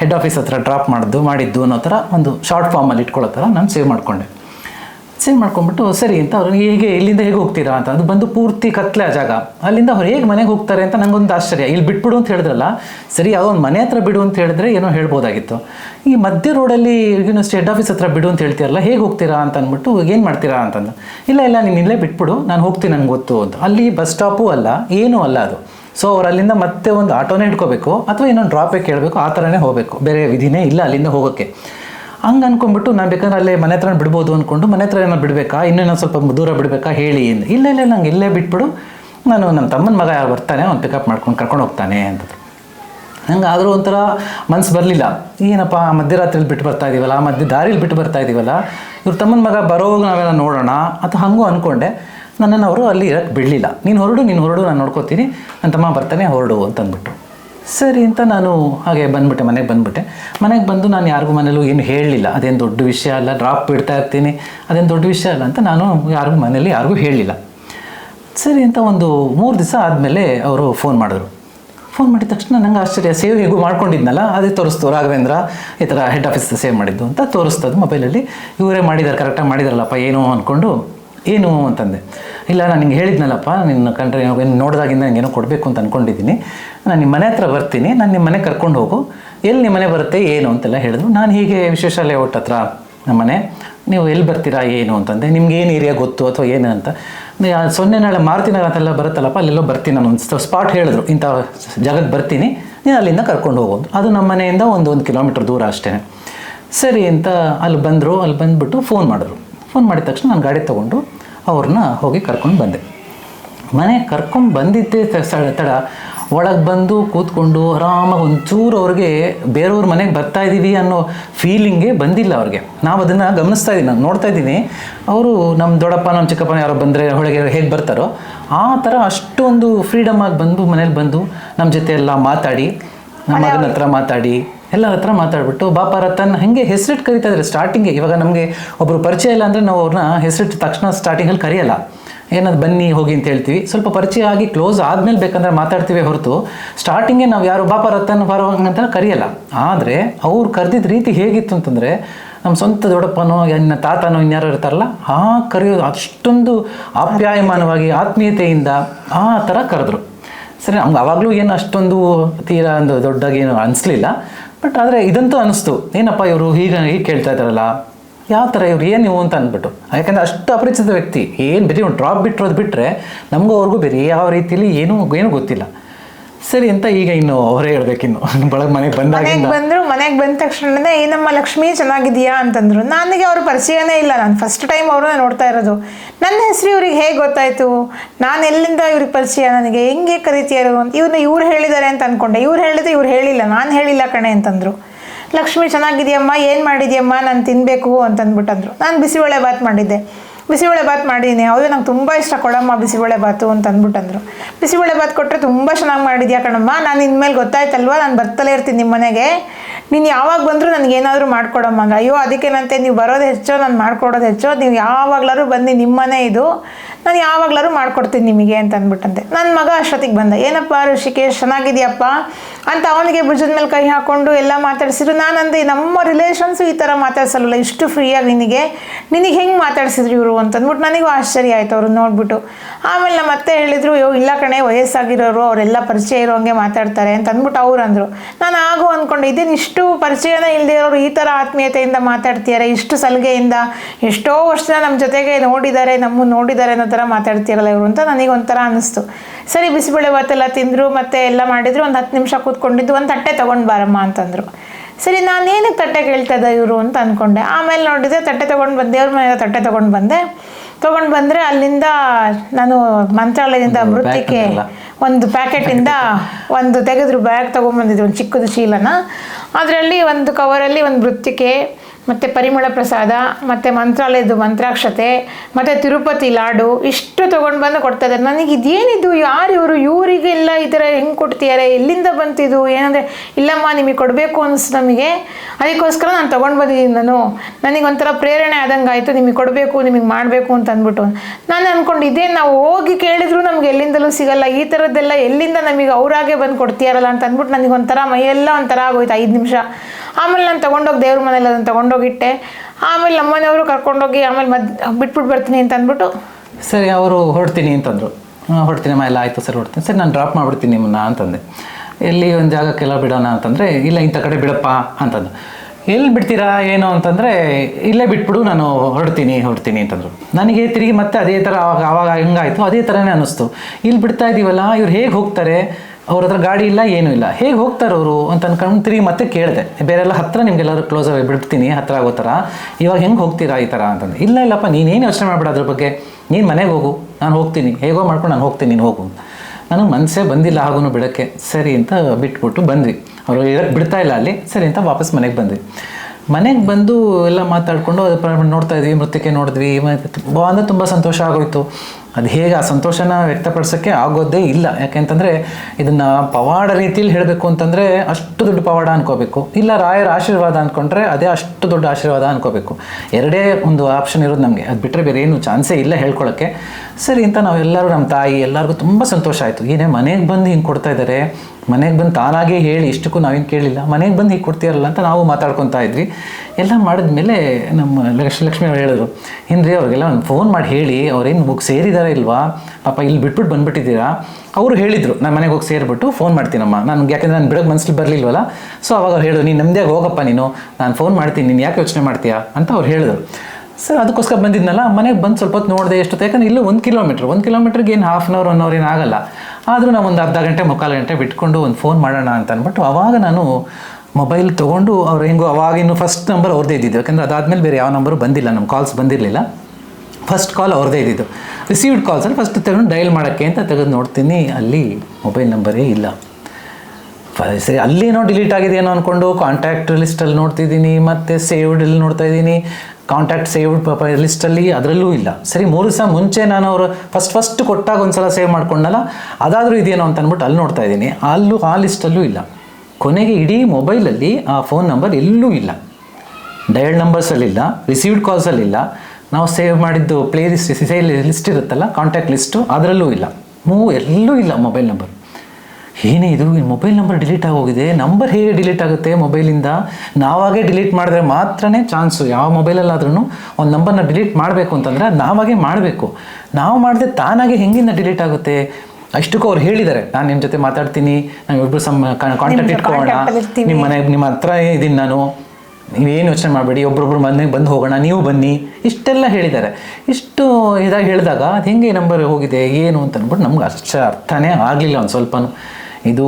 ಹೆಡ್ ಆಫೀಸ್ ಹತ್ರ ಡ್ರಾಪ್ ಮಾಡಿದ್ದು ಮಾಡಿದ್ದು ಅನ್ನೋ ಥರ ಒಂದು ಶಾರ್ಟ್ ಫಾರ್ಮಲ್ಲಿ ಇಟ್ಕೊಳ್ಳೋ ಥರ ನಾನು ಸೇವ್ ಮಾಡಿಕೊಂಡೆ. ಸೇವ್ ಮಾಡ್ಕೊಂಡ್ಬಿಟ್ಟು, ಸರಿ ಅಂತ ಅವ್ರು ಹೇಗೆ ಇಲ್ಲಿಂದ ಹೇಗೆ ಹೋಗ್ತೀರಾ ಅಂತ. ಅದು ಬಂದು ಪೂರ್ತಿ ಕತ್ಲೆ ಆ ಜಾಗ. ಅಲ್ಲಿಂದ ಅವ್ರು ಹೇಗೆ ಮನೆಗೆ ಹೋಗ್ತಾರೆ ಅಂತ ನಂಗೊಂದು ಆಶ್ಚರ್ಯ. ಇಲ್ಲಿ ಬಿಟ್ಬಿಡು ಅಂತ ಹೇಳಿದ್ರಲ್ಲ, ಸರಿ, ಯಾವುದೋ ಒಂದು ಮನೆ ಹತ್ರ ಬಿಡು ಅಂತ ಹೇಳಿದ್ರೆ ಏನೋ ಹೇಳ್ಬೋದಾಗಿತ್ತು. ಈ ಮಧ್ಯ ರೋಡಲ್ಲಿ ಏನು ಸ್ಟೇಟ್ ಆಫೀಸ್ ಹತ್ರ ಬಿಡು ಅಂತ ಹೇಳ್ತೀರಲ್ಲ, ಹೇಗೆ ಹೋಗ್ತೀರಾ ಅಂತ ಅಂದ್ಬಿಟ್ಟು ಏನು ಮಾಡ್ತೀರಾ ಅಂತಂದು. ಇಲ್ಲ ಇಲ್ಲ, ನೀನು ಇಲ್ಲೇ ಬಿಟ್ಬಿಡು, ನಾನು ಹೋಗ್ತೀನಿ ನನಗೆ ಗೊತ್ತು ಅಂತ. ಅಲ್ಲಿ ಬಸ್ ಸ್ಟಾಪು ಅಲ್ಲ, ಏನೂ ಅಲ್ಲ ಅದು. ಸೊ ಅವ್ರು ಅಲ್ಲಿಂದ ಮತ್ತೆ ಒಂದು ಆಟೋನೇ ಇಟ್ಕೋಬೇಕು ಅಥವಾ ಇನ್ನೊಂದು ಡ್ರಾಪೇ ಕೇಳಬೇಕು, ಆ ಥರನೇ ಹೋಗಬೇಕು. ಬೇರೆ ವಿಧಿನೇ ಇಲ್ಲ ಅಲ್ಲಿಂದ ಹೋಗೋಕ್ಕೆ. ಹಂಗೆ ಅನ್ಕೊಂಡ್ಬಿಟ್ಟು ನಾನು ಬೇಕಾದ್ರೆ ಅಲ್ಲೇ ಮನೆ ಹತ್ರ ಬಿಡ್ಬೋದು ಅಂದ್ಕೊಂಡು ಮನೆ ಹತ್ರ ಏನೋ ಬಿಡಬೇಕಾ? ಇನ್ನೇನೋ ಸ್ವಲ್ಪ ದೂರ ಬಿಡಬೇಕಾ? ಹೇಳಿ ಎಂದು. ಇಲ್ಲ ಇಲ್ಲ ನಂಗೆ ಇಲ್ಲೇ ಬಿಟ್ಬಿಡು. ನಾನು ನನ್ನ ತಮ್ಮನ ಮಗ ಯಾರು ಬರ್ತಾನೆ, ಅವ್ನು ಪಿಕಪ್ ಮಾಡ್ಕೊಂಡು ಕರ್ಕೊಂಡು ಹೋಗ್ತಾನೆ ಅಂತ ನಂಗೆ ಆದರೂ ಒಂಥರ ಮನ್ಸು ಬರಲಿಲ್ಲ. ಏನಪ್ಪ ಮಧ್ಯರಾತ್ರಿಲಿ ಬಿಟ್ಟು ಬರ್ತಾ ಇದೀವಲ್ಲ ಮಧ್ಯ ದಾರಿಲಿ ಬಿಟ್ಟು ಬರ್ತಾ ಇದ್ದೀವಲ್ಲ ಇವ್ರ ತಮ್ಮನ ಮಗ ಬರೋವಾಗ ನಾವೆಲ್ಲ ನೋಡೋಣ ಅಥವಾ ಹಂಗೂ ಅಂದ್ಕೊಂಡೆ ನನ್ನನ್ನು ಅವರು ಅಲ್ಲಿ ಇರಕ್ಕೆ ಬಿಡಲಿಲ್ಲ. ನೀನು ಹೊರಡು ನೀನು ಹೊರಡು, ನಾನು ನೋಡ್ಕೋತೀನಿ. ನನ್ನ ತಮ್ಮ ಬರ್ತಾನೆ, ಹೊರಡು ಅಂತ ಅಂದ್ಬಿಟ್ಟು ಸರಿ ಅಂತ ನಾನು ಹಾಗೆ ಬಂದ್ಬಿಟ್ಟೆ, ಮನೆಗೆ ಬಂದ್ಬಿಟ್ಟೆ. ಮನೆಗೆ ಬಂದು ನಾನು ಯಾರಿಗೂ ಮನೇಲೂ ಏನು ಹೇಳಲಿಲ್ಲ ಅದೇನು ದೊಡ್ಡ ವಿಷಯ ಅಲ್ಲ ಡ್ರಾಪ್ ಬಿಡ್ತಾ ಇರ್ತೀನಿ. ಅದೇನು ದೊಡ್ಡ ವಿಷಯ ಅಲ್ಲ ಅಂತ ನಾನು ಯಾರಿಗೂ ಮನೇಲಿ ಯಾರಿಗೂ ಹೇಳಲಿಲ್ಲ ಸರಿ ಅಂತ ಒಂದು ಮೂರು ದಿವಸ ಆದಮೇಲೆ ಅವರು ಫೋನ್ ಮಾಡಿದ್ರು. ಫೋನ್ ಮಾಡಿದ ತಕ್ಷಣ ನಂಗೆ ಆಶ್ಚರ್ಯ, ಸೇವ್ ಹೇಗೂ ಮಾಡ್ಕೊಂಡಿದ್ನಲ್ಲ, ಅದೇ ತೋರಿಸ್ತು ರಾಘವೇಂದ್ರ, ಈ ಥರ ಹೆಡ್ ಆಫೀಸ್ ಸೇವ್ ಮಾಡಿದ್ದು ಅಂತ ತೋರಿಸ್ತದ ಮೊಬೈಲಲ್ಲಿ ಇವರೇ ಮಾಡಿದ್ದಾರೆ ಕರೆಕ್ಟಾಗಿ ಮಾಡಿದಾರಲ್ಲಪ್ಪ, ಏನು ಅಂದ್ಕೊಂಡು ಏನು ಅಂತಂದೆ, ಇಲ್ಲ, ನಾನು ನಿಂಗೆ ಹೇಳಿದ್ನಲ್ಲಪ್ಪ ನಿನ್ನ ಕಂಡ್ರೆ ನೋಡಿದಾಗಿಂದ ನನಗೇನೋ ಕೊಡಬೇಕು ಅಂತ ಅಂದ್ಕೊಂಡಿದ್ದೀನಿ ನಾನು ನಿಮ್ಮ ಮನೆ ಹತ್ರ ಬರ್ತೀನಿ, ನಾನು ನಿಮ್ಮ ಮನೆ ಕರ್ಕೊಂಡು ಹೋಗು. ಎಲ್ಲಿ ನಿಮ್ಮ ಮನೆ ಬರುತ್ತೆ, ಏನು? ಅಂತೆಲ್ಲ ಹೇಳಿದ್ರು. ನಾನು ಹೀಗೆ ವಿಶೇಷಾಲಯ ಒಟ್ಟ ಹತ್ರ ನಮ್ಮ ಮನೆ, ನೀವು ಎಲ್ಲಿ ಬರ್ತೀರಾ, ಏನು? ಅಂತಂದೆ. ನಿಮ್ಗೆ ಏನು ಏರಿಯಾ ಗೊತ್ತು ಅಥವಾ ಏನು ಅಂತ? ಸೊನ್ನೆ ನಾಳೆ ಮಾರ್ತಿನಗರ ಅಂತೆಲ್ಲ ಬರುತ್ತಲ್ಲಪ್ಪ, ಅಲ್ಲೆಲ್ಲೋ ಬರ್ತೀನಿ ನಾನು. ಒಂದು ಸ್ಪಾಟ್ ಹೇಳಿದ್ರು. ಇಂಥ ಜಾಗಕ್ಕೆ ಬರ್ತೀನಿ, ನೀನು ಅಲ್ಲಿಂದ ಕರ್ಕೊಂಡು ಹೋಗೋದು ಅದು ನಮ್ಮ ಮನೆಯಿಂದ ಒಂದು ಒಂದು ಕಿಲೋಮೀಟ್ರ್ ದೂರ ಅಷ್ಟೇ ಸರಿ ಅಂತ ಅಲ್ಲಿ ಬಂದರು. ಅಲ್ಲಿ ಬಂದುಬಿಟ್ಟು ಫೋನ್ ಮಾಡಿದ್ರು. ಫೋನ್ ಮಾಡಿದ ತಕ್ಷಣ ನಾನು ಗಾಡಿ ತೊಗೊಂಡು ಅವ್ರನ್ನ ಹೋಗಿ ಕರ್ಕೊಂಡು ಬಂದೆ. ಮನೆ ಕರ್ಕೊಂಡು ಬಂದಿದ್ದೇ ತಡ. ಒಳಗೆ ಬಂದು ಕೂತ್ಕೊಂಡು ಆರಾಮಾಗಿ ಒಂಚೂರು ಅವ್ರಿಗೆ ಬೇರೆಯವ್ರ ಮನೆಗೆ ಬರ್ತಾ ಇದ್ದೀವಿ ಅನ್ನೋ ಫೀಲಿಂಗೆ ಬಂದಿಲ್ಲ ಅವ್ರಿಗೆ. ನಾವು ಅದನ್ನು ಗಮನಿಸ್ತಾ ಇದ್ದೀನಿ ನಾನು ನೋಡ್ತಾ ಇದ್ದೀನಿ ಅವರು ನಮ್ಮ ದೊಡ್ಡಪ್ಪ ನಮ್ಮ ಚಿಕ್ಕಪ್ಪನ ಯಾರೋ ಬಂದರೆ ಒಳಗೆ ಹೇಗೆ ಬರ್ತಾರೋ ಆ ಥರ ಅಷ್ಟೊಂದು ಫ್ರೀಡಮ್ ಆಗಿ ಬಂದು ಮನೇಲಿ ಬಂದು ನಮ್ಮ ಜೊತೆ ಎಲ್ಲ ಮಾತಾಡಿ ನಮ್ಮ ಮಗನ ಹತ್ರ ಮಾತಾಡಿ ಎಲ್ಲರ ಹತ್ರ ಮಾತಾಡ್ಬಿಟ್ಟು ಬಾಪ ರತನ್ ಹಾಗೆ ಹೆಸರಿಟ್ಟು ಕರಿತಾ ಸ್ಟಾರ್ಟಿಂಗ್ಗೆ ಇವಾಗ ನಮಗೆ ಒಬ್ಬರು ಪರಿಚಯ ಇಲ್ಲ ಅಂದರೆ ನಾವು ಅವ್ರನ್ನ ಹೆಸರಿಟ್ಟು ತಕ್ಷಣ ಸ್ಟಾರ್ಟಿಂಗಲ್ಲಿ ಕರೆಯಲ್ಲ. ಏನದು ಬನ್ನಿ, ಹೋಗಿ ಅಂತ ಹೇಳ್ತೀವಿ. ಸ್ವಲ್ಪ ಪರಿಚಯ ಆಗಿ ಕ್ಲೋಸ್ ಆದಮೇಲೆ ಬೇಕಂದ್ರೆ ಮಾತಾಡ್ತೀವಿ ಹೊರತು. ಸ್ಟಾರ್ಟಿಂಗೇ ನಾವು ಯಾರು ಬಾಪ ರತನ್ ಬರೋ ಅಂತ ಕರೆಯಲ್ಲ. ಆದರೆ ಅವ್ರು ಕರೆದಿದ್ದ ರೀತಿ ಹೇಗಿತ್ತು ಅಂತಂದರೆ ನಮ್ಮ ಸ್ವಂತ ದೊಡ್ಡಪ್ಪನೋ, ಇನ್ನು ತಾತನೋ ಇನ್ಯಾರೋ ಇರ್ತಾರಲ್ಲ, ಆ ಕರೆಯೋದು ಅಷ್ಟೊಂದು ಆಪ್ಯಾಯಮಾನವಾಗಿ, ಆತ್ಮೀಯತೆಯಿಂದ ಆ ಥರ ಕರೆದ್ರು. ಸರಿ, ನಮ್ಗೆ ಆವಾಗಲೂ ಏನು ಅಷ್ಟೊಂದು ತೀರಾ ಒಂದು ದೊಡ್ಡದಾಗಿ ಏನು ಅನಿಸ್ಲಿಲ್ಲ. ಬಟ್ ಆದರೆ ಇದಂತೂ ಅನಿಸ್ತು. ಏನಪ್ಪ ಇವರು ಹೀಗೆ ಹೀಗೆ ಕೇಳ್ತಾ ಇದ್ದಾರಲ್ಲ? ಯಾವ ಥರ ಇವ್ರು ಏನು ನೀವು ಅಂತ ಅಂದ್ಬಿಟ್ಟು. ಯಾಕಂದರೆ ಅಷ್ಟು ಅಪರಿಚಿತ ವ್ಯಕ್ತಿ. ಏನು ಬರೀ ಒಂದು ಡ್ರಾಪ್ ಬಿಟ್ಟಿರೋದು ಬಿಟ್ಟರೆ ನಮಗೂ ಅವ್ರಿಗೂ ಬೇರೆ ಯಾವ ರೀತಿಯಲ್ಲಿ ಏನೂ ಏನೂ ಗೊತ್ತಿಲ್ಲ. ಸರಿ ಅಂತ ಈಗ ಇನ್ನು ಅವರೇ ಹೇಳ್ಬೇಕಿನ್ನು ಬಳಗ ಮನೆಗೆ ಮನೆಗೆ ಬಂದಾಗ ಬಂದ್ರು, ಮನೆಗೆ ಬಂದ ತಕ್ಷಣನೇ ಏನಮ್ಮ ಲಕ್ಷ್ಮಿ ಚೆನ್ನಾಗಿದೆಯಾ? ಅಂತಂದ್ರು. ನನಗೆ ಅವ್ರ ಪರಿಚಯನೇ ಇಲ್ಲ. ನಾನು ಫಸ್ಟ್ ಟೈಮ್ ಅವ್ರನ್ನ ನೋಡ್ತಾ ಇರೋದು. ನನ್ನ ಹೆಸರು ಇವ್ರಿಗೆ ಹೇಗೆ ಗೊತ್ತಾಯ್ತು? ನಾನು ಎಲ್ಲಿಂದ ಇವ್ರಿಗೆ ಪರಿಚಯ? ನನಗೆ ಹೆಂಗೆ ಕರಿತೀಯರು ಅಂತ. ಇವ್ರನ್ನ ಇವ್ರು ಹೇಳಿದ್ದಾರೆ ಅಂತ ಅನ್ಕೊಂಡೆ. ಇವ್ರು ಹೇಳಿದ್ರೆ ಇವ್ರು ಹೇಳಿಲ್ಲ. ನಾನು ಹೇಳಿಲ್ಲ ಕಣೆ ಅಂತಂದ್ರು. ಲಕ್ಷ್ಮಿ ಚೆನ್ನಾಗಿದೆಯಮ್ಮ? ಏನು ಮಾಡಿದ್ಯಮ್ಮ? ನಾನು ತಿನ್ನಬೇಕು ಅಂತಂದ್ಬಿಟ್ಟಂದ್ರು. ನಾನು ಬಿಸಿಬೇಳೆ ಬಾತ್ ಮಾಡಿದ್ದೆ. ಬಿಸಿಬೇಳೆ ಬಾತ್ ಮಾಡಿದ್ದೀನಿ ಹೌದು, ನಂಗೆ ತುಂಬ ಇಷ್ಟ. ಕೊಡಮ್ಮ ಬಿಸಿಬೇಳೆ ಬಾತು ಅಂತ ಅಂದ್ಬಿಟ್ಟಂದ್ರು. ಬಿಸಿಬೇಳೆ ಬಾತ್ ಕೊಟ್ಟರೆ ತುಂಬ ಚೆನ್ನಾಗಿ ಮಾಡಿದ್ಯಾ ಕಣಮ್ಮ? ನಾನು ಇನ್ಮೇಲೆ ಗೊತ್ತಾಯ್ತಲ್ವ? ನಾನು ಬರ್ತಲೇ ಇರ್ತೀನಿ ನಿಮ್ಮ ಮನೆಗೆ. ನೀನು ಯಾವಾಗ ಬಂದರೂ ನನಗೆ ಏನಾದರೂ ಮಾಡ್ಕೊಡಮ್ಮ. ಅಂದ್ರೆ ಅಯ್ಯೋ ಅದಕ್ಕೇನಂತೆ ನೀವು ಬರೋದು ಹೆಚ್ಚೋ, ನಾನು ಮಾಡ್ಕೊಡೋದು ಹೆಚ್ಚೋ. ನೀವು ಯಾವಾಗ್ಲಾದ್ರು ಬನ್ನಿ ನಿಮ್ಮ ಮನೆ ಇದು. ನಾನು ಯಾವಾಗ್ಲಾರು ಮಾಡ್ಕೊಡ್ತೀನಿ ನಿಮಗೆ ಅಂತ ಅಂದ್ಬಿಟ್ಟಂತೆ. ನನ್ನ ಮಗ ಅಷ್ಟೊತ್ತಿಗೆ ಬಂದ, ಏನಪ್ಪ ಋಷಿಕೇಶ್, ಚೆನ್ನಾಗಿದೆಯಪ್ಪ? ಅಂತ ಅವನಿಗೆ ಭುಜದ ಮೇಲೆ ಕೈ ಹಾಕೊಂಡು ಎಲ್ಲ ಮಾತಾಡಿಸಿದ್ರು. ನಾನಂದೆ, ನಮ್ಮ ರಿಲೇಷನ್ಸು ಈ ಥರ ಮಾತಾಡ್ಸಲ್ಲ ಇಷ್ಟು ಫ್ರೀಯಾಗಿ ನಿನಗೆ ನಿನಗೆ ಹೆಂಗೆ ಮಾತಾಡ್ಸಿದ್ರು ಇವರು? ಅಂತಂದ್ಬಿಟ್ಟು ನನಗೂ ಆಶ್ಚರ್ಯ ಆಯ್ತು ಅವ್ರು ನೋಡ್ಬಿಟ್ಟು. ಆಮೇಲೆ ನಮ್ಮ ಮತ್ತೆ ಹೇಳಿದರು, ಅಯ್ಯೋ, ಇಲ್ಲ ಕಣೆ, ವಯಸ್ಸಾಗಿರೋರು, ಅವರೆಲ್ಲ ಪರಿಚಯ ಇರೋಂಗೆ ಮಾತಾಡ್ತಾರೆ ಅಂತ ಅಂದ್ಬಿಟ್ಟು ಅವ್ರು ಅಂದರು. ನಾನು ಆಗು ಅಂದ್ಕೊಂಡು ಇದೇನು ಇಷ್ಟು ಪರಿಚಯನೇ ಇಲ್ಲದೆ ಇರೋರು ಈ ಥರ ಆತ್ಮೀಯತೆಯಿಂದ ಮಾತಾಡ್ತಿದ್ದಾರೆ ಇಷ್ಟು ಸಲಿಗೆಯಿಂದ, ಎಷ್ಟೋ ವರ್ಷ ನಮ್ಮ ಜೊತೆಗೆ ನೋಡಿದ್ದಾರೆ ನಮ್ಮ ನೋಡಿದ್ದಾರೆ ಅನ್ನೋ ಥರ ಮಾತಾಡ್ತಿರಲ್ಲ ಇವರು ಅಂತ ನನಗೆ ಒಂಥರ ಅನ್ನಿಸ್ತು. ಸರಿ ಬಿಸಿಬೇಳೆ ಭಾತೆಲ್ಲ ತಿಂದರು ಮತ್ತು ಎಲ್ಲ ಮಾಡಿದ್ರು ಒಂದು ಹತ್ತು ನಿಮಿಷ ಕೂತ್ಕೊಂಡಿದ್ದು ಒಂದು ತಟ್ಟೆ ತೊಗೊಂಡು ಬಾರಮ್ಮ ಅಂತಂದರು. ಸರಿ ನಾನು ಏನಕ್ಕೆ ತಟ್ಟೆ ಕೇಳ್ತಾ ಇದ್ದ ಇವರು ಅಂತ ಅಂದ್ಕೊಂಡೆ ಆಮೇಲೆ ನೋಡಿದೆ ತಟ್ಟೆ ತೊಗೊಂಡು ಬಂದು ದೇವ್ರ ಮನೆಯ ತಟ್ಟೆ ತೊಗೊಂಡು ಬಂದೆ. ತೊಗೊಂಡು ಬಂದರೆ ಅಲ್ಲಿಂದ ನಾನು ಮಂತ್ರಾಲಯದಿಂದ ಮೃತ್ತಿಕೆ ಒಂದು ಪ್ಯಾಕೆಟಿಂದ ಒಂದು ತೆಗೆದ್ರು ಬ್ಯಾಗ್ ತೊಗೊಂಬಂದಿದ್ರು ಒಂದು ಚಿಕ್ಕದು ಚೀಲನ ಅದರಲ್ಲಿ ಒಂದು ಕವರಲ್ಲಿ ಒಂದು ಮೃತ್ತಿಕೆ ಮತ್ತು ಪರಿಮಳ ಪ್ರಸಾದ, ಮತ್ತು ಮಂತ್ರಾಲಯದ್ದು ಮಂತ್ರಾಕ್ಷತೆ, ಮತ್ತು ತಿರುಪತಿ ಲಾಡು, ಇಷ್ಟು ತೊಗೊಂಡು ಬಂದು ಕೊಡ್ತಾ ಇದ್ದಾರೆ ನನಗೆ ಇದೇನಿದು? ಯಾರು ಇವರು? ಇವರಿಗೆಲ್ಲ ಈ ಥರ ಹೆಂಗೆ ಕೊಡ್ತಿದ್ದಾರೆ ಎಲ್ಲಿಂದ ಬಂತಿದು? ಏನಂದರೆ, ಇಲ್ಲಮ್ಮ, ನಿಮಗೆ ಕೊಡಬೇಕು ಅನಿಸ್ತು ನಮಗೆ. ಅದಕ್ಕೋಸ್ಕರ ನಾನು ತೊಗೊಂಡು ಬಂದಿದ್ದೀನಿ ನಾನು. ನನಗೆ ಒಂಥರ ಪ್ರೇರಣೆ ಆದಂಗೆ ಆಯಿತು ನಿಮಗೆ ಕೊಡಬೇಕು, ನಿಮಗೆ ಮಾಡಬೇಕು ಅಂತ ಅಂದ್ಬಿಟ್ಟು. ನಾನು ಅಂದ್ಕೊಂಡಿದ್ದೆ ನಾವು ಹೋಗಿ ಕೇಳಿದ್ರು ನಮ್ಗೆ ಎಲ್ಲಿಂದಲೂ ಸಿಗಲ್ಲ. ಈ ಥರದ್ದೆಲ್ಲ ಎಲ್ಲಿಂದ ನಮಗೆ ಅವರಾಗೆ ಬಂದು ಕೊಡ್ತೀಯಾರಲ್ಲ ಅಂತ ಅಂದ್ಬಿಟ್ಟು ನನಗೆ ಒಂಥರ ಮೈಯೆಲ್ಲ ಒಂಥರ ಆಗೋಯ್ತು. ಐದು ನಿಮಿಷ. ಆಮೇಲೆ ನಾನು ತೊಗೊಂಡೋಗಿ ದೇವ್ರ ಮನೇಲಿ ಅದನ್ನು ತೊಗೊಂಡೋಗಿಟ್ಟೆ. ಆಮೇಲೆ ನಮ್ಮನೆಯವರು ಕರ್ಕೊಂಡೋಗಿ ಆಮೇಲೆ ಮದ್, ಬಿಟ್ಬಿಟ್ಟು ಬರ್ತೀನಿ ಅಂತ ಅಂದ್ಬಿಟ್ಟು ಸರಿ, ಅವರು ಹೊರಡ್ತೀನಿ ಅಂತಂದರು. ಹೊರಡ್ತೀನಿ, ಅಮ್ಮ, ಎಲ್ಲ ಆಯಿತು ಸರ್, ಹೊರಡ್ತೀನಿ. ಸರಿ, ನಾನು ಡ್ರಾಪ್ ಮಾಡಿಬಿಡ್ತೀನಿ ನಿಮ್ಮನ್ನ ಅಂತಂದೆ. ಎಲ್ಲಿ ಒಂದು ಜಾಗಕ್ಕೆಲ್ಲ ಬಿಡೋಣ ಅಂತಂದರೆ, ಇಲ್ಲ ಇಂಥ ಕಡೆ ಬಿಡಪ್ಪ ಅಂತಂದು ಎಲ್ಲಿ ಬಿಡ್ತೀರಾ, ಏನು ಅಂತಂದರೆ, ಇಲ್ಲೇ ಬಿಟ್ಬಿಡು, ನಾನು ಹೊರಡ್ತೀನಿ ಹೊರಡ್ತೀನಿ ಅಂತಂದರು. ನನಗೆ ತಿರುಗಿ ಮತ್ತೆ ಅದೇ ಥರ ಆವಾಗ ಆವಾಗ ಹೆಂಗಾಯಿತು ಅದೇ ಥರನೇ ಅನ್ನಿಸ್ತು. ಇಲ್ಲಿ ಬಿಡ್ತಾ ಇದ್ದೀವಲ್ಲ ಇವ್ರು ಹೇಗೆ ಹೋಗ್ತಾರೆ? ಅವ್ರ ಹತ್ರ ಗಾಡಿ ಇಲ್ಲ, ಏನೂ ಇಲ್ಲ. ಹೇಗೆ ಹೋಗ್ತಾರೆ ಅವರು ಅಂತ ಅನ್ಕೊಂಡು ತಿರುಗಿ ಮತ್ತೆ ಕೇಳಿದೆ. ಬೇರೆಲ್ಲ ಹತ್ರ ನಿಮಗೆಲ್ಲರೂ ಕ್ಲೋಸ್ ಆಗಿ ಬಿಡ್ತೀನಿ, ಹತ್ರ ಆಗೋ ಥರ. ಇವಾಗ ಹೆಂಗೆ ಹೋಗ್ತೀರಾ ಈ ಥರ ಅಂತಂದು. ಇಲ್ಲ, ಇಲ್ಲಪ್ಪ, ನೀನೇನು ಯೋಚನೆ ಮಾಡಬೇಡ ಅದ್ರ ಬಗ್ಗೆ. ನೀನು ಮನೆಗೆ ಹೋಗು, ನಾನು ಹೋಗ್ತೀನಿ. ಹೇಗೋ ಮಾಡ್ಕೊಂಡು ನಾನು ಹೋಗ್ತೀನಿ, ನೀನು ಹೋಗು ನನಗೆ ಮನಸ್ಸೇ ಬಂದಿಲ್ಲ ಹಾಗೂ ಬಿಡೋಕ್ಕೆ. ಸರಿ ಅಂತ ಬಿಟ್ಬಿಟ್ಟು ಬಂದ್ವಿ. ಅವರು ಇರಕ್ಕೆ ಬಿಡ್ತಾ ಇಲ್ಲ ಅಲ್ಲಿ. ಸರಿ ಅಂತ ವಾಪಸ್ ಮನೆಗೆ ಬಂದ್ವಿ. ಮನೆಗೆ ಬಂದು ಎಲ್ಲ ಮಾತಾಡಿಕೊಂಡು ಅದು ನೋಡ್ತಾ ಇದ್ವಿ ನೃತ್ಯಕ್ಕೆ ನೋಡಿದ್ವಿ. ಅಂದರೆ ತುಂಬ ಸಂತೋಷ ಆಗೋಯ್ತು. ಅದು ಹೇಗೆ ಆ ಸಂತೋಷನ ವ್ಯಕ್ತಪಡಿಸೋಕ್ಕೆ ಆಗೋದೇ ಇಲ್ಲ. ಯಾಕೆಂತಂದರೆ ಇದನ್ನು ಪವಾಡ ರೀತಿಯಲ್ಲಿ ಹೇಳಬೇಕು ಅಂತಂದರೆ ಅಷ್ಟು ದೊಡ್ಡ ಪವಾಡ ಅನ್ಕೋಬೇಕು. ಇಲ್ಲ ರಾಯರ ಆಶೀರ್ವಾದ ಅಂದ್ಕೊಂಡ್ರೆ ಅದೇ ಅಷ್ಟು ದೊಡ್ಡ ಆಶೀರ್ವಾದ ಅನ್ಕೋಬೇಕು. ಎರಡೇ ಒಂದು ಆಪ್ಷನ್ ಇರೋದು ನಮಗೆ. ಅದು ಬಿಟ್ಟರೆ ಬೇರೆ ಏನು ಚಾನ್ಸೇ ಇಲ್ಲ ಹೇಳ್ಕೊಳ್ಳೋಕ್ಕೆ ಸರಿ ಅಂತ ನಾವೆಲ್ಲರೂ ನಮ್ಮ ತಾಯಿ, ಎಲ್ಲರಿಗೂ ತುಂಬ ಸಂತೋಷ ಆಯಿತು. ಏನೇ ಮನೆಗೆ ಬಂದು ಹಿಂಗೆ ಕೊಡ್ತಾ ಇದ್ದಾರೆ ಮನೆಗೆ ಬಂದು ತಾನಾಗೇ ಹೇಳಿ, ಇಷ್ಟಕ್ಕೂ ನಾವೇನು ಕೇಳಿಲ್ಲ, ಮನೆಗೆ ಬಂದು ಹೀಗೆ ಕೊಡ್ತೀರಲ್ಲ ಅಂತ ನಾವು ಮಾತಾಡ್ಕೊತಾ ಇದ್ವಿ. ಎಲ್ಲ ಮಾಡಿದ್ಮೇಲೆ ನಮ್ಮ ಲಕ್ಷ್ಮಿ ಅವ್ರು ಹೇಳಿದ್ರು, ಹಿಂದ್ರಿ ಅವ್ರಿಗೆಲ್ಲ ಒಂದು ಫೋನ್ ಮಾಡಿ ಹೇಳಿ, ಅವ್ರೇನು ಹೋಗಿ ಸೇರಿದಾರೆ ಇಲ್ವಾ? ಪಾಪ ಇಲ್ಲಿ ಬಿಟ್ಬಿಟ್ಟು ಬಂದ್ಬಿಟ್ಟಿದ್ದೀರಾ? ಅವರು ಹೇಳಿದರು, ನಾನು ಮನೆಗೆ ಹೋಗಿ ಸೇರಿಬಿಟ್ಟು ಫೋನ್ ಮಾಡ್ತೀನಮ್ಮ. ನನಗೆ ಯಾಕೆಂದ್ರೆ ನಾನು ಬಿಡೋಕೆ ಮನಸ್ಸಲ್ಲಿ ಬರಲಿಲ್ವಲ್ಲ? ಸೊ ಅವಾಗ ಅವ್ರು ಹೇಳಿದ್ರು, ನೀನು ನಮ್ಮದೇ ಹೋಗಪ್ಪ ನೀನು, ನಾನು ಫೋನ್ ಮಾಡ್ತೀನಿ, ನೀನು ಯಾಕೆ ಯೋಚನೆ ಮಾಡ್ತೀಯಾ? ಅಂತ ಅವ್ರು ಹೇಳಿದ್ರು. ಸರ್, ಅದಕ್ಕೋಸ್ಕರ ಬಂದಿದ್ನಲ್ಲ, ಮನೆಗೆ ಬಂದು ಸ್ವಲ್ಪ ಹೊತ್ತು ನೋಡಿದೆ ಎಷ್ಟೊತ್ತು, ಯಾಕಂದ್ರೆ ಇಲ್ಲೂ ಒಂದು ಕಿಲೋಮೀಟ್ರ್ ಒಂದು ಕಿಲೋಮೀಟ್ರಿಗೆ ಏನು half an hour one hour ಏನು ಆಗಲ್ಲ. ಆದರೂ ನಾವು ಒಂದು ಅರ್ಧ ಗಂಟೆ, ಮುಕ್ಕಾಲು ಗಂಟೆ ಬಿಟ್ಕೊಂಡು ಒಂದು ಫೋನ್ ಮಾಡೋಣ ಅಂತ ಅಂದ್ಬಿಟ್ಟು ಅವಾಗ ನಾನು ಮೊಬೈಲ್ ತೊಗೊಂಡು ಅವ್ರು ಹೆಂಗೋ, ಅವಾಗ ಇನ್ನು ಫಸ್ಟ್ ನಂಬರ್ ಅವ್ರದ್ದೇ ಇದ್ದಿದ್ದು. ಯಾಕಂದರೆ ಅದಾದಮೇಲೆ ಬೇರೆ ಯಾವ ನಂಬರು ಬಂದಿಲ್ಲ ನಮ್ಮ ಕಾಲ್ಸ್ ಬಂದಿರಲಿಲ್ಲ. ಫಸ್ಟ್ ಕಾಲ್ ಅವ್ರದ್ದೇ ಇದ್ದಿದ್ದು. ರಿಸೀವ್ಡ್ ಕಾಲ್ಸಲ್ಲಿ ಫಸ್ಟ್ ತಗೊಂಡು ಡಯಲ್ ಮಾಡೋಕ್ಕೆ ಅಂತ ತೆಗೆದು ನೋಡ್ತೀನಿ. ಅಲ್ಲಿ ಮೊಬೈಲ್ ನಂಬರೇ ಇಲ್ಲ. ಸರಿ ಸರಿ ಅಲ್ಲೇನೋ ಡಿಲೀಟ್ ಆಗಿದೆ ಏನೋ ಅಂದ್ಕೊಂಡು ಕಾಂಟ್ಯಾಕ್ಟ್ ಲಿಸ್ಟಲ್ಲಿ ನೋಡ್ತಿದ್ದೀನಿ, ಮತ್ತು ಸೇವ್ಡಲ್ಲಿ ನೋಡ್ತಾ ಇದ್ದೀನಿ. ಕಾಂಟ್ಯಾಕ್ಟ್ ಸೇವ್ಡ್ ಲಿಸ್ಟಲ್ಲಿ ಅದರಲ್ಲೂ ಇಲ್ಲ. ಸರಿ, ಮೂರು ದಿವಸ ಮುಂಚೆ ನಾನು ಅವರು ಫಸ್ಟ್ ಫಸ್ಟ್ ಕೊಟ್ಟಾಗ ಒಂದು ಸಲ ಸೇವ್ ಮಾಡ್ಕೊಂಡಲ್ಲ, ಅದಾದರೂ ಇದೇನೋ ಅಂತ ಅಂದ್ಬಿಟ್ಟು ಅಲ್ಲಿ ನೋಡ್ತಾ ಇದ್ದೀನಿ. ಅಲ್ಲೂ ಆ ಲಿಸ್ಟಲ್ಲೂ ಇಲ್ಲ. ಕೊನೆಗೆ ಇಡೀ ಮೊಬೈಲಲ್ಲಿ ಆ ಫೋನ್ ನಂಬರ್ ಎಲ್ಲೂ ಇಲ್ಲ. ಡಯಲ್ ನಂಬರ್ಸಲ್ಲಿಲ್ಲ ರಿಸೀವ್ಡ್ ಕಾಲ್ಸಲ್ಲಿಲ್ಲ ನಾವು ಸೇವ್ ಮಾಡಿದ್ದು ಪ್ಲೇ ಲಿಸ್ಟ್ ಸೇಲ್ ಲಿಸ್ಟ್ ಇರುತ್ತಲ್ಲ ಕಾಂಟ್ಯಾಕ್ಟ್ ಲಿಸ್ಟು ಅದರಲ್ಲೂ ಇಲ್ಲ. ಮೂ ಎಲ್ಲೂ ಇಲ್ಲ ಮೊಬೈಲ್ ನಂಬರ್ ಏನೇ ಇದು ಮೊಬೈಲ್ ನಂಬರ್ ಡಿಲೀಟ್ ಆಗೋಗಿದೆ ನಂಬರ್ ಹೇಗೆ ಡಿಲೀಟ್ ಆಗುತ್ತೆ ಮೊಬೈಲಿಂದ ನಾವಾಗೇ ಡಿಲೀಟ್ ಮಾಡಿದ್ರೆ ಮಾತ್ರನೇ ಚಾನ್ಸು ಯಾವ ಮೊಬೈಲಲ್ಲಾದ್ರೂ ಒಂದು ನಂಬರ್ನ ಡಿಲೀಟ್ ಮಾಡಬೇಕು ಅಂತಂದರೆ ನಾವಾಗೇ ಮಾಡಬೇಕು. ನಾವು ಮಾಡಿದ್ರೆ ತಾನಾಗೆ ಹೆಂಗಿಂದ ಡಿಲೀಟ್ ಆಗುತ್ತೆ? ಅಷ್ಟಕ್ಕೂ ಅವ್ರು ಹೇಳಿದ್ದಾರೆ. ನಾನು ನಿಮ್ಮ ಜೊತೆ ಮಾತಾಡ್ತೀನಿ ನಾವು ಇಬ್ಬರು ಸಮ್ ಕಾಂಟ್ಯಾಕ್ಟ್ ಇಟ್ಕೋಣ ಇಟ್ಕೊಳ್ಳೋಣ. ನಿಮ್ಮ ಮನೆ ನಿಮ್ಮ ಹತ್ರ ಇದ್ದೀನಿ ನಾನು. ನೀವೇನು ಯೋಚನೆ ಮಾಡಬೇಡಿ ಒಬ್ರೊಬ್ರು ಮನೆಗೆ ಬಂದು ಹೋಗೋಣ ನೀವು ಬನ್ನಿ. ಇಷ್ಟೆಲ್ಲ ಹೇಳಿದ್ದಾರೆ. ಇಷ್ಟು ಇದಾಗಿ ಹೇಳಿದಾಗ ಅದು ಹೆಂಗೆ ನಂಬರ್ ಹೋಗಿದೆ ಏನು ಅಂತ ಅಂದ್ಬಿಟ್ಟು ನಮ್ಗೆ ಅಷ್ಟು ಅರ್ಥನೇ ಆಗಲಿಲ್ಲ ಒಂದು ಸ್ವಲ್ಪನೂ. ಇದು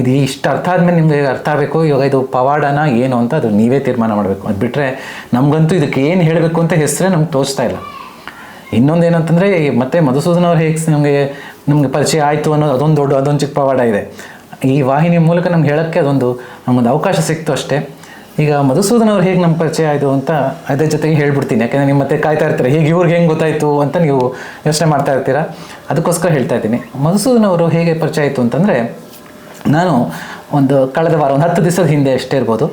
ಇದು ಇಷ್ಟು ಅರ್ಥ ಆದಮೇಲೆ ನಿಮಗೆ ಅರ್ಥ ಆಗಬೇಕು, ಇವಾಗ ಇದು ಪವಾಡನ ಏನು ಅಂತ ಅದು ನೀವೇ ತೀರ್ಮಾನ ಮಾಡಬೇಕು. ಅದು ಬಿಟ್ಟರೆ ನಮಗಂತೂ ಇದಕ್ಕೆ ಏನು ಹೇಳಬೇಕು ಅಂತ ಹೆಸರೇ ನಮ್ಗೆ ತೋರಿಸ್ತಾ ಇಲ್ಲ. ಇನ್ನೊಂದು ಏನಂತಂದರೆ ಮತ್ತೆ ಮಧುಸೂದನ್ ಅವ್ರು ಹೇಗೆ ನಮಗೆ ನಮಗೆ ಪರಿಚಯ ಆಯಿತು ಅನ್ನೋದು ಅದೊಂದು ದೊಡ್ಡ, ಅದೊಂದು ಚಿಕ್ಕ ಪವಾಡ ಇದೆ. ಈ ವಾಹಿನಿ ಮೂಲಕ ನಮ್ಗೆ ಹೇಳೋಕ್ಕೆ ಅದೊಂದು, ನಮಗೊಂದು ಅವಕಾಶ ಸಿಕ್ತು ಅಷ್ಟೇ. ಈಗ ಮಧುಸೂದನ್ ಅವ್ರು ಹೇಗೆ ನಮ್ಮ ಪರಿಚಯ ಆಯಿತು ಅಂತ ಅದ್ರ ಜೊತೆಗೆ ಹೇಳ್ಬಿಡ್ತೀನಿ. ಯಾಕೆಂದರೆ ನಿಮ್ಮ ಮತ್ತೆ ಕಾಯ್ತಾ ಇರ್ತೀರ, ಹೇಗೆ ಇವ್ರಿಗೆ ಹೆಂಗೆ ಗೊತ್ತಾಯಿತು ಅಂತ ನೀವು ಯೋಚನೆ ಮಾಡ್ತಾ ಇರ್ತೀರ. ಅದಕ್ಕೋಸ್ಕರ ಹೇಳ್ತಾ ಇದ್ದೀನಿ. ಮಧುಸೂದನ್ ಅವರು ಹೇಗೆ ಪರಿಚಯ ಆಯಿತು ಅಂತಂದರೆ ನಾನು ಒಂದು ಕಳೆದ ವಾರ ಒಂದು ಹತ್ತು ದಿವಸದ ಹಿಂದೆ ಅಷ್ಟೇ ಇರ್ಬೋದು.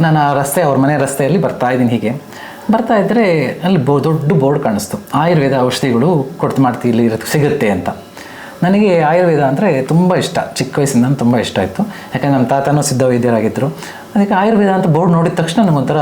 ನಾನು ಆ ರಸ್ತೆ, ಅವ್ರ ಮನೆ ರಸ್ತೆಯಲ್ಲಿ ಬರ್ತಾ ಇದ್ದೀನಿ ಹೀಗೆ. ಬರ್ತಾ ಇದ್ದರೆ ಅಲ್ಲಿ ಬೋ, ದೊಡ್ಡ ಬೋರ್ಡ್ ಕಾಣಿಸ್ತು. ಆಯುರ್ವೇದ ಔಷಧಿಗಳು ಕೊಡ್ತು ಮಾಡ್ತೀವಿ ಇಲ್ಲಿ ಇರುತ್ತೆ ಸಿಗುತ್ತೆ ಅಂತ. ನನಗೆ ಆಯುರ್ವೇದ ಅಂದರೆ ತುಂಬ ಇಷ್ಟ. ಚಿಕ್ಕ ವಯಸ್ಸಿಂದ ತುಂಬ ಇಷ್ಟ ಆಯಿತು. ಯಾಕಂದ್ರೆ ನಮ್ಮ ತಾತನೂ ಸಿದ್ಧ ವೈದ್ಯರಾಗಿದ್ದರು ಅದಕ್ಕೆ ಆಯುರ್ವೇದ ಅಂತ ಬೋರ್ಡ್ ನೋಡಿದ ತಕ್ಷಣ ನನಗೊಂಥರ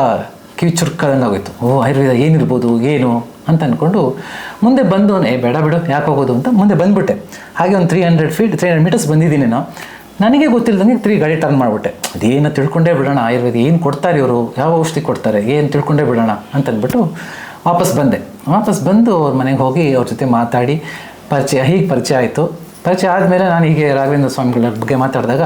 ಕಿವಿ ಚುರ್ಕದಂಗೆ ಆಗೋಯ್ತು. ಓ, ಆಯುರ್ವೇದ ಏನಿರ್ಬೋದು, ಏನು ಅಂತ ಅಂದ್ಕೊಂಡು ಮುಂದೆ ಬಂದು, ಏ, ಬೇಡ ಬಿಡು, ಯಾಕೆ ಹೋಗೋದು ಅಂತ ಮುಂದೆ ಬಂದುಬಿಟ್ಟೆ. ಹಾಗೆ ಒಂದು three hundred feet three hundred metres ಬಂದಿದ್ದೀನಿ ನಾನು. ನನಗೆ ಗೊತ್ತಿಲ್ಲದಂಗೆ ತ್ರೀ ಗಾಡಿ ಟರ್ನ್ ಮಾಡಿಬಿಟ್ಟೆ. ಅದೇನು ತಿಳ್ಕೊಂಡೇ ಬಿಡೋಣ, ಆಯುರ್ವೇದ ಏನು ಕೊಡ್ತಾರೆ ಇವರು? ಯಾವ ಔಷಧಿ ಕೊಡ್ತಾರೆ? ಏನು ತಿಳ್ಕೊಂಡೇ ಬಿಡೋಣ ಅಂತಂದ್ಬಿಟ್ಟು ವಾಪಸ್ ಬಂದೆ. ವಾಪಸ್ ಬಂದು ಅವ್ರ ಮನೆಗೆ ಹೋಗಿ ಅವ್ರ ಜೊತೆ ಮಾತಾಡಿ, ಪರಿಚಯ, ಹೀಗೆ ಪರಿಚಯ ಆಯಿತು. ಪರಿಚಯ ಆದಮೇಲೆ ನಾನು ಹೀಗೆ ರಾಘವೇಂದ್ರ ಸ್ವಾಮಿಗಳ ಬಗ್ಗೆ ಮಾತಾಡಿದಾಗ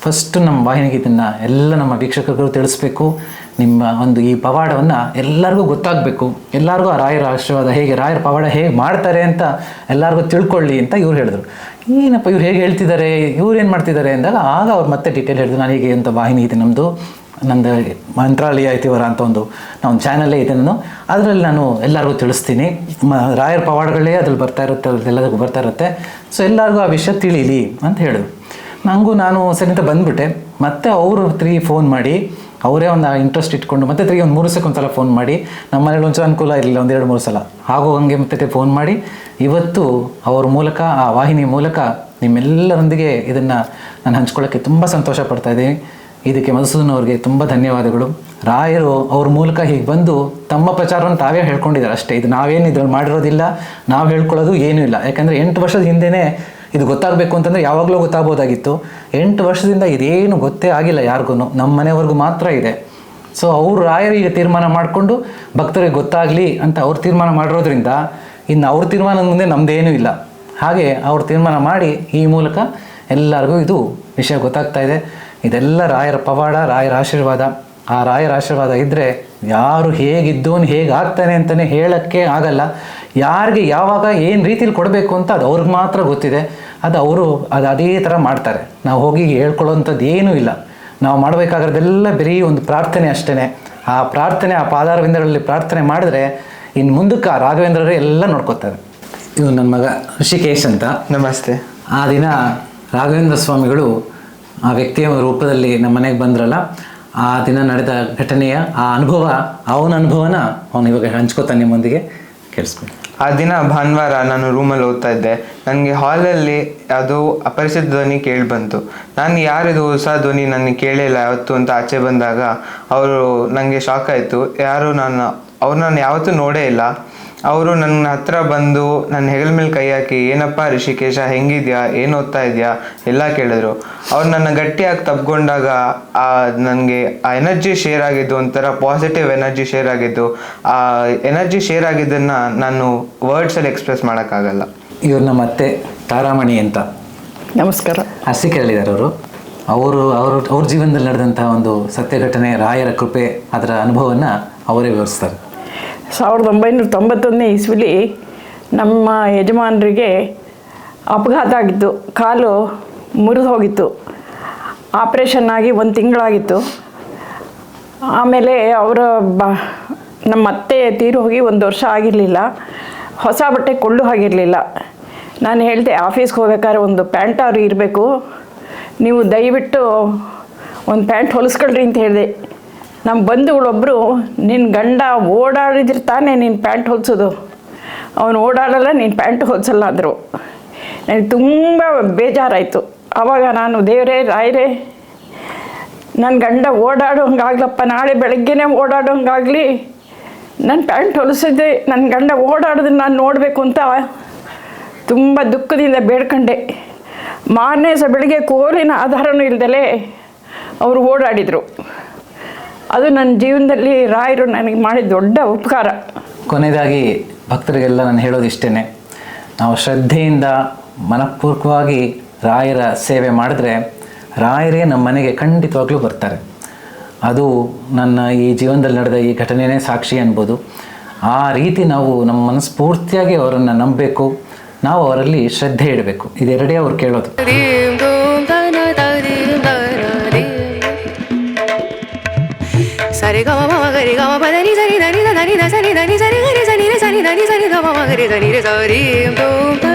ಫಸ್ಟು ನಮ್ಮ ವಾಹಿನಿಗೆ ಇದನ್ನು ಎಲ್ಲ ನಮ್ಮ ವೀಕ್ಷಕರು ತಿಳಿಸ್ಬೇಕು. ನಿಮ್ಮ ಒಂದು ಈ ಪವಾಡವನ್ನು ಎಲ್ಲರಿಗೂ ಗೊತ್ತಾಗಬೇಕು. ಎಲ್ಲರಿಗೂ ಆ ರಾಯರ ಆಶೀರ್ವಾದ, ಹೇಗೆ ರಾಯರ ಪವಾಡ ಹೇಗೆ ಮಾಡ್ತಾರೆ ಅಂತ ಎಲ್ಲರಿಗೂ ತಿಳ್ಕೊಳ್ಳಿ ಅಂತ ಇವ್ರು ಹೇಳಿದ್ರು. ಏನಪ್ಪ ಇವ್ರು ಹೇಗೆ ಹೇಳ್ತಿದ್ದಾರೆ? ಇವ್ರು ಏನು ಮಾಡ್ತಿದ್ದಾರೆ ಅಂದಾಗ ಆಗ ಅವ್ರು ಮತ್ತೆ ಡೀಟೇಲ್ ಹೇಳಿದ್ರು. ನಾನು ಹೀಗೆ ಅಂತ ವಾಹಿನಿ ಇದೆ ನಮ್ಮದು ನಂದು ಮಂತ್ರಾಲಯ ಐತಿವರ ಅಂತ ಒಂದು ನಾವು ಚಾನಲ್ಲೇ ಇದೆ ನಾನು ಅದರಲ್ಲಿ ನಾನು ಎಲ್ಲರಿಗೂ ತಿಳಿಸ್ತೀನಿ. ಮ, ರಾಯರ ಪವಾಡಗಳೇ ಅದ್ರಲ್ಲಿ ಬರ್ತಾ ಇರುತ್ತೆ ಎಲ್ಲದಕ್ಕೂ ಬರ್ತಾ ಇರುತ್ತೆ. ಸೊ ಎಲ್ಲರಿಗೂ ಆ ವಿಷಯ ತಿಳಿಲಿ ಅಂತ ಹೇಳಿದ್ರು. ನನಗೂ ನಾನು ಸರಿ ಅಂತ ಬಂದುಬಿಟ್ಟೆ. ಮತ್ತೆ ಅವರು ತ್ರೀ ಫೋನ್ ಮಾಡಿ, ಅವರೇ ಒಂದು ಇಂಟ್ರೆಸ್ಟ್ ಇಟ್ಕೊಂಡು ಮತ್ತೆ ತಿರುಗಿ ಒಂದು ಮೂರು ಸಲ ಫೋನ್ ಮಾಡಿ ನಮ್ಮ ಮನೇಲಿ ಒಂಚೂರು ಅನುಕೂಲ ಇರಲಿಲ್ಲ, ಒಂದು ಎರಡು ಮೂರು ಸಲ. ಹಾಗೂ ಹಂಗೆ ಮತ್ತೆ ಫೋನ್ ಮಾಡಿ ಇವತ್ತು ಅವ್ರ ಮೂಲಕ, ಆ ವಾಹಿನಿ ಮೂಲಕ ನಿಮ್ಮೆಲ್ಲರೊಂದಿಗೆ ಇದನ್ನು ನಾನು ಹಂಚ್ಕೊಳ್ಳೋಕ್ಕೆ ತುಂಬ ಸಂತೋಷ ಪಡ್ತಾ ಇದ್ದೀನಿ. ಇದಕ್ಕೆ ಮಧುಸೂದನ್ ಅವ್ರಿಗೆ ತುಂಬ ಧನ್ಯವಾದಗಳು. ರಾಯರು ಅವ್ರ ಮೂಲಕ ಹೀಗೆ ಬಂದು ತಮ್ಮ ಪ್ರಚಾರವನ್ನು ತಾವೇ ಹೇಳ್ಕೊಂಡಿದ್ದಾರೆ ಅಷ್ಟೇ. ಇದು ನಾವೇನು ಇದ್ರಲ್ಲಿ ಮಾಡಿರೋದಿಲ್ಲ, ನಾವು ಹೇಳ್ಕೊಳ್ಳೋದು ಏನೂ ಇಲ್ಲ. ಯಾಕಂದರೆ ಎಂಟು ವರ್ಷದ ಹಿಂದೆಯೇ ಇದು ಗೊತ್ತಾಗಬೇಕು ಅಂತಂದರೆ ಯಾವಾಗಲೂ ಗೊತ್ತಾಗ್ಬೋದಾಗಿತ್ತು. ಎಂಟು ವರ್ಷದಿಂದ ಇದೇನು ಗೊತ್ತೇ ಆಗಿಲ್ಲ ಯಾರಿಗೂ ನಮ್ಮ ಮನೆವರೆಗೂ ಮಾತ್ರ ಇದೆ. ಸೊ ಅವರು ರಾಯರಿಗೆ ತೀರ್ಮಾನ ಮಾಡಿಕೊಂಡು ಭಕ್ತರಿಗೆ ಗೊತ್ತಾಗಲಿ ಅಂತ ಅವ್ರು ತೀರ್ಮಾನ ಮಾಡಿರೋದ್ರಿಂದ ಇನ್ನು ಅವ್ರ ತೀರ್ಮಾನದ ಮುಂದೆ ನಮ್ಮದೇನೂ ಇಲ್ಲ. ಹಾಗೆ ಅವ್ರು ತೀರ್ಮಾನ ಮಾಡಿ ಈ ಮೂಲಕ ಎಲ್ಲರಿಗೂ ಇದು ವಿಷಯ ಗೊತ್ತಾಗ್ತಾ ಇದೆ. ಇದೆಲ್ಲ ರಾಯರ ಪವಾಡ, ರಾಯರ ಆಶೀರ್ವಾದ. ಆ ರಾಯರ ಆಶೀರ್ವಾದ ಇದ್ದರೆ ಯಾರು ಹೇಗಿದ್ದೋನು ಹೇಗೆ ಆಗ್ತಾನೆ ಅಂತಲೇ ಹೇಳೋಕ್ಕೆ ಆಗಲ್ಲ. ಯಾರಿಗೆ ಯಾವಾಗ ಏನು ರೀತಿಲಿ ಕೊಡಬೇಕು ಅಂತ ಅದು ಅವ್ರಿಗೆ ಮಾತ್ರ ಗೊತ್ತಿದೆ. ಅದು ಅವರು ಅದು ಅದೇ ಥರ ಮಾಡ್ತಾರೆ. ನಾವು ಹೋಗಿ ಹೇಳ್ಕೊಳ್ಳೋವಂಥದ್ದು ಏನೂ ಇಲ್ಲ. ನಾವು ಮಾಡಬೇಕಾಗಿರೋದೆಲ್ಲ ಬರೀ ಒಂದು ಪ್ರಾರ್ಥನೆ ಅಷ್ಟೇ ಆ ಪ್ರಾರ್ಥನೆ, ಆ ಪಾದಾರವಿಂದಗಳಲ್ಲಿ ಪ್ರಾರ್ಥನೆ ಮಾಡಿದ್ರೆ ಇನ್ನು ಮುಂದಕ್ಕೆ ಆ ರಾಘವೇಂದ್ರರೇ ಎಲ್ಲ ನೋಡ್ಕೋತಾರೆ. ಇದು ನನ್ನ ಮಗ ಋಷಿಕೇಶ್ ಅಂತ. ನಮಸ್ತೆ. ಆ ದಿನ ರಾಘವೇಂದ್ರ ಸ್ವಾಮಿಗಳು ಆ ವ್ಯಕ್ತಿಯ ರೂಪದಲ್ಲಿ ನಮ್ಮ ಮನೆಗೆ ಬಂದ್ರಲ್ಲ ಆ ದಿನ ನಡೆದ ಘಟನೆಯ ಆ ಅನುಭವ ಅವನ ಅನುಭವನ ಅವನು ಇವಾಗ ಹಂಚ್ಕೋತಾನೆ ನಿಮ್ಮೊಂದಿಗೆ ಕೇಳಿಸ್ಕೊಂಡು ಆ ದಿನ ಭಾನುವಾರ ನಾನು ರೂಮಲ್ಲಿ ಓದ್ತಾ ಇದ್ದೆ. ನನಗೆ ಹಾಲಲ್ಲಿ ಅದು ಅಪರಿಚಿತ ಧ್ವನಿ ಕೇಳಿ ಬಂತು. ನಾನು ಯಾರಿದು ಹೊಸ ಧ್ವನಿ ನನಗೆ ಕೇಳಿಲ್ಲ ಯಾವತ್ತು ಅಂತ ಆಚೆ ಬಂದಾಗ ಅವರು ನನಗೆ ಶಾಕ್ ಆಯಿತು. ಯಾರು ನಾನು ಅವ್ರು ನಾನು ಯಾವತ್ತೂ ನೋಡೇ ಇಲ್ಲ. ಅವರು ನನ್ನ ಹತ್ರ ಬಂದು ನನ್ನ ಹೆಗಲ ಮೇಲೆ ಕೈ ಹಾಕಿ ಏನಪ್ಪ ಋಷಿಕೇಶ ಹೆಂಗಿದ್ಯಾ? ಏನು ಓದ್ತಾ ಇದೆಯಾ? ಎಲ್ಲ ಕೇಳಿದ್ರು. ಅವ್ರು ನನ್ನ ಗಟ್ಟಿಯಾಗಿ ತಬ್ಕೊಂಡಾಗ ಆ ನನಗೆ ಆ ಎನರ್ಜಿ ಶೇರ್ ಆಗಿದ್ದು ಒಂಥರ ಪಾಸಿಟಿವ್ ಎನರ್ಜಿ ಶೇರ್ ಆಗಿದ್ದು ಆ ಎನರ್ಜಿ ಶೇರ್ ಆಗಿದ್ದನ್ನು ನಾನು ವರ್ಡ್ಸಲ್ಲಿ ಎಕ್ಸ್ಪ್ರೆಸ್ ಮಾಡೋಕ್ಕಾಗಲ್ಲ. ಇವ್ರು ನಮ್ಮ ಅತ್ತೆ ತಾರಾಮಣಿ ಅಂತ ನಮಸ್ಕಾರ. ಅರಸಿಕೆರಳಿದ್ದಾರೆ ಅವರು. ಅವರು ಅವರು ಅವ್ರ ಜೀವನದಲ್ಲಿ ನಡೆದಂತಹ ಒಂದು ಸತ್ಯ ಘಟನೆ ರಾಯರ ಕೃಪೆ ಅದರ ಅನುಭವವನ್ನು ಅವರೇ ವಿವರಿಸ್ತಾರೆ. ಸಾವಿರದ ಒಂಬೈನೂರ ತೊಂಬತ್ತೊಂದನೇ ಇಸ್ವಿಲಿ ನಮ್ಮ ಯಜಮಾನರಿಗೆ ಅಪಘಾತ ಆಗಿತ್ತು. ಕಾಲು ಮುರಿದು ಹೋಗಿತ್ತು. ಆಪ್ರೇಷನ್ ಆಗಿ ಒಂದು ತಿಂಗಳಾಗಿತ್ತು. ಆಮೇಲೆ ಅವರ ಬ ನಮ್ಮ ಅತ್ತೆ ತೀರು ಹೋಗಿ ಒಂದು ವರ್ಷ ಆಗಿರಲಿಲ್ಲ. ಹೊಸ ಬಟ್ಟೆ ಕೊಳ್ಳು ಆಗಿರಲಿಲ್ಲ. ನಾನು ಹೇಳಿದೆ, ಆಫೀಸ್ಗೆ ಹೋಗ್ಬೇಕಾದ್ರೆ ಒಂದು ಪ್ಯಾಂಟ್ ಅವ್ರಿಗೆ ಇರಬೇಕು. ನೀವು ದಯವಿಟ್ಟು ಒಂದು ಪ್ಯಾಂಟ್ ಹೊಲಿಸ್ಕೊಳ್ರಿ ಅಂತ ಹೇಳಿದೆ. ನಮ್ಮ ಬಂಧುಗಳೊಬ್ಬರು ನಿನ್ನ ಗಂಡ ಓಡಾಡಿದ್ರೆ ತಾನೇ ನಿನ್ನ ಪ್ಯಾಂಟ್ ಹೊಲಿಸೋದು? ಅವನು ಓಡಾಡಲ್ಲ, ನೀನು ಪ್ಯಾಂಟ್ ಹೊಲಿಸಲ್ಲ, ಅಂದರು. ನನಗೆ ತುಂಬ ಬೇಜಾರಾಯಿತು. ಆವಾಗ ನಾನು, ದೇವರೇ, ರಾಯರೇ ನನ್ನ ಗಂಡ ಓಡಾಡೋಂಗಾಗ್ಲಪ್ಪ, ನಾಳೆ ಬೆಳಗ್ಗೆನೇ ಓಡಾಡೋಂಗಾಗಲಿ. ನನ್ನ ಪ್ಯಾಂಟ್ ಹೊಲಿಸಿದ್ದೆ ನನ್ನ ಗಂಡ ಓಡಾಡೋದನ್ನ ನಾನು ನೋಡಬೇಕು ಅಂತ ತುಂಬ ದುಃಖದಿಂದ ಬೇಡ್ಕೊಂಡೆ. ಮಾರನೇ ಸಹ ಬೆಳಿಗ್ಗೆ ಕೋಲಿನ ಆಧಾರನೂ ಇಲ್ದಲೇ ಅವರು ಓಡಾಡಿದರು. ಅದು ನನ್ನ ಜೀವನದಲ್ಲಿ ರಾಯರು ನನಗೆ ಮಾಡಿದ ದೊಡ್ಡ ಉಪಕಾರ. ಕೊನೆಯದಾಗಿ ಭಕ್ತರಿಗೆಲ್ಲ ನಾನು ಹೇಳೋದು ಇಷ್ಟೇ ನಾವು ಶ್ರದ್ಧೆಯಿಂದ ಮನಪೂರ್ವಕವಾಗಿ ರಾಯರ ಸೇವೆ ಮಾಡಿದ್ರೆ ರಾಯರೇ ನಮ್ಮ ಮನೆಗೆ ಖಂಡಿತವಾಗ್ಲೂ ಬರ್ತಾರೆ. ಅದು ನನ್ನ ಈ ಜೀವನದಲ್ಲಿ ನಡೆದ ಈ ಘಟನೆನೇ ಸಾಕ್ಷಿ ಅನ್ಬೋದು. ಆ ರೀತಿ ನಾವು ನಮ್ಮ ಮನಸ್ಫೂರ್ತಿಯಾಗಿ ಅವರನ್ನು ನಂಬಬೇಕು. ನಾವು ಅವರಲ್ಲಿ ಶ್ರದ್ಧೆ ಇಡಬೇಕು. ಇದೆರಡೇ ಅವ್ರು ಕೇಳೋದು. സരി ഗമ പദ നരി സരി നരി ധനി ധനി സരി ധനി സരി ഹരി സനി രെ സരി ഗമ മകരി ധനി സരി തൂം